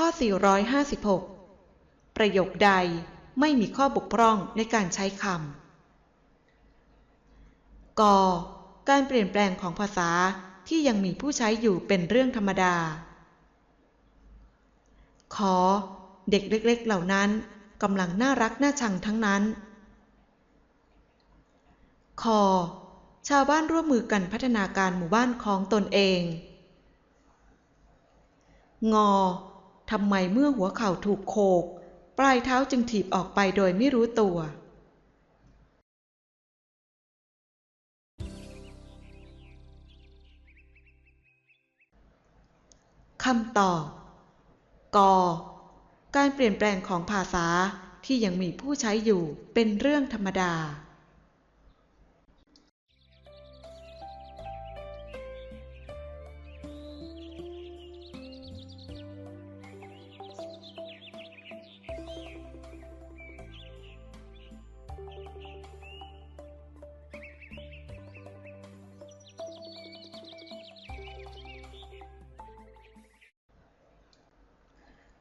ข้อ 456 ประโยคใดไม่มีข้อบกพร่องในการใช้คำกการเปลี่ยนแปลงของภาษาที่ยังมีผู้ใช้อยู่เป็นเรื่องธรรมดา ขอ เด็กเล็กๆเหล่านั้นกำลังน่ารักน่าชังทั้งนั้น คอ ชาวบ้านร่วมมือกันพัฒนาการหมู่บ้านของตนเอง งอ ทำไมเมื่อหัวเข่าถูกโขกปลายเท้าจึงถีบออกไปโดยไม่รู้ตัว คำตอบ ก การเปลี่ยนแปลงของภาษาที่ยังมีผู้ใช้อยู่เป็นเรื่องธรรมดา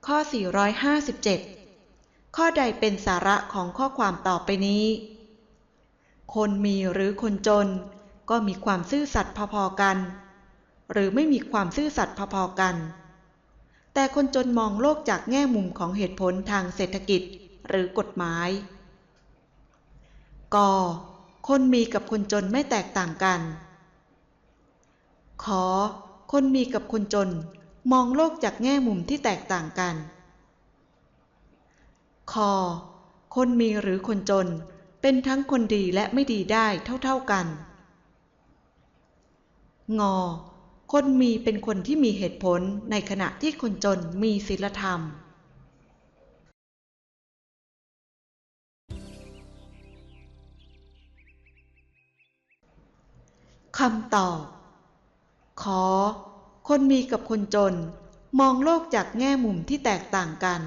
ข้อ 457 ข้อใดเป็นสาระของข้อความต่อไปนี้ คนมีหรือคนจน ก็มีความซื่อสัตย์พอๆกัน หรือไม่มีความซื่อสัตย์พอๆกัน แต่คนจนมองโลกจากแง่มุมของเหตุผลทางเศรษฐกิจหรือกฎหมาย ก คนมีกับคนจนไม่แตกต่างกันขอคนมีกับคนจน มองโลกจากแง่มุมที่แตกต่างกัน คอ คนมีหรือคนจน เป็นทั้งคนดีและไม่ดีได้เท่าๆกัน งอ คนมีเป็นคนที่มีเหตุผลในขณะที่คนจนมีศีลธรรมคำตอบ ขอ คนมีกับคนจน มองโลกจากแง่มุมที่แตกต่างกัน